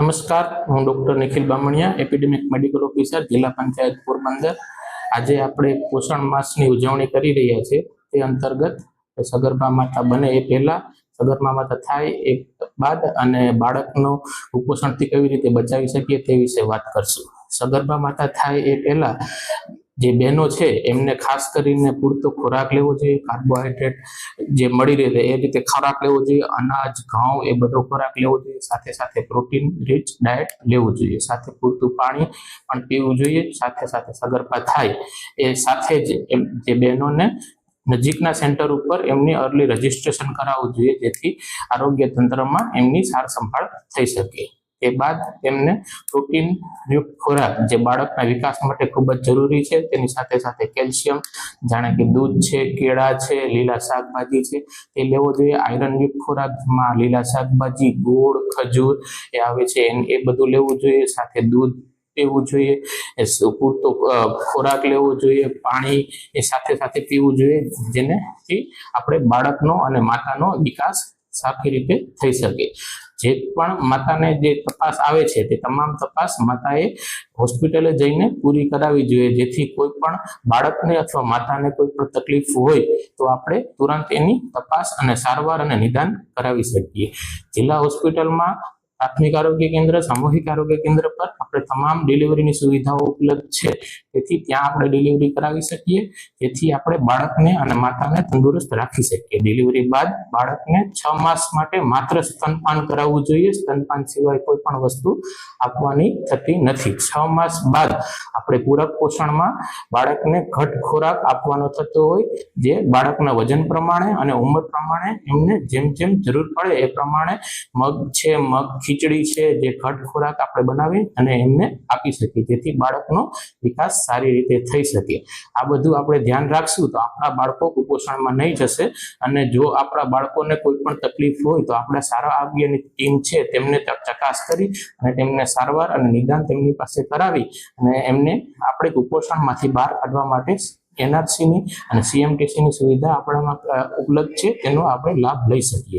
નમસ્કાર, હું doctor Nikhil Bamaniya, epidemic medical officer, જિલ્લા પંચાયત પોરબંદર. આજે આપણે પોષણ માસની ઉજવણી કરી રહ્યા છીએ. તે અંતર્ગત સગર્ભા માતા બને એ પહેલા, સગર્ભા માતા થાય એ બાદ અને બાળકનો કુપોષણથી કેવી રીતે બચાવી શકીએ તે વિશે વાત કરશું. સગર્ભા માતા થાય એ પહેલા જે બહેનો છે, એમને ખાસ કરીને પૂરતો ખોરાક લેવો જોઈએ, કાર્બોહાઈડ્રેટ જે મળી રહે એ રીતે ખોરાક લેવો જોઈએ, અનાજ, ઘઉં એ બધો ખોરાક લેવો જોઈએ, સાથે સાથે પ્રોટીન રીચ ડાયટ લેવું જોઈએ, સાથે પૂરતું પાણી પણ પીવું જોઈએ, સાથે સાથે સગર્ભા થાય એ સાથે જ એમ જે બહેનોને નજીકના સેન્ટર ઉપર એમની અર્લી રજીસ્ટ્રેશન કરાવવું જોઈએ, જેથી આરોગ્ય તંત્રમાં એમની સાર સંભાળ થઈ શકે. એ બાદ તેમને પ્રોટીન યુક્ત ખોરાક જે બાળકના વિકાસ માટે ખૂબ જ જરૂરી છે. તેની સાથે સાથે કેલ્શિયમ, જાણે કે દૂધ છે, કેળા છે, લીલા શાકભાજી છે, તે લેવો જોઈએ. આયરન યુક્ત ખોરાકમાં લીલા શાકભાજી, ગોળ, ખજૂર એ આવે છે. એ બધું લેવું જોઈએ. સાથે દૂધ પીવું જોઈએ. પૂરતો ખોરાક લેવો જોઈએ. પાણી એ સાથે સાથે પીવું જોઈએ, જેનેથી આપણે બાળકનો અને માતાનો વિકાસ સારી રીતે થઈ શકે. જે પણ માતાને જે તપાસ આવે છે, તે તમામ તપાસ માતાએ હોસ્પિટલે જઈને પૂરી કરાવવી જોઈએ. જેથી કોઈ પણ બાળકને અથવા માતાને કોઈ પણ તકલીફ હોય, તો આપણે તુરંત એની તપાસ અને સારવાર અને નિદાન કરાવી શકીએ. જિલ્લા હોસ્પિટલમાં પ્રાથમિક આરોગ્ય કેન્દ્ર, સામૂહિક આરોગ્ય કેન્દ્ર પર આપણે તમામ ડિલિવરીની સુવિધાઓ ઉપલબ્ધ છે. તેથી ત્યાં આપણે ડિલિવરી કરાવી શકીએ. જેથી આપણે બાળકને અને માતાને તંદુરસ્ત રાખી શકીએ. ડિલિવરી બાદ બાળકને છ માસ માટે માત્ર સ્તનપાન કરાવવું જોઈએ. સ્તનપાન સિવાય કોઈ પણ વસ્તુ આપવાની થતી નથી. છ માસ બાદ આપણે પૂરક પોષણમાં બાળકને ઘટ ખોરાક આપવાનો થતો હોય, જે બાળકના વજન પ્રમાણે અને ઉંમર પ્રમાણે એમને જેમ જેમ જરૂર પડે એ પ્રમાણે મગ છે, મગ, ખીચડી છે, જે ઘટ ખોરાક આપણે બનાવી અને એમને આપી શકીએ. જેથી બાળકનો વિકાસ સારી રીતે થઈ શકે. આ બધું આપણે ધ્યાન રાખશું તો આપણા બાળકો કુપોષણમાં નહીં જશે અને જો આપણા બાળકોને કોઈ પણ તકલીફ હોય તો આપણા સારા આરોગ્યની ટીમ છે તેમને ચકાસ કરી અને તેમને સારવાર અને નિદાન તેમની પાસે કરાવી અને એમને આપણે કુપોષણમાંથી બહાર કાઢવા માટે એનઆરસીની અને સીએમટીસીની સુવિધા આપણામાં ઉપલબ્ધ છે, તેનો આપણે લાભ લઈ શકીએ.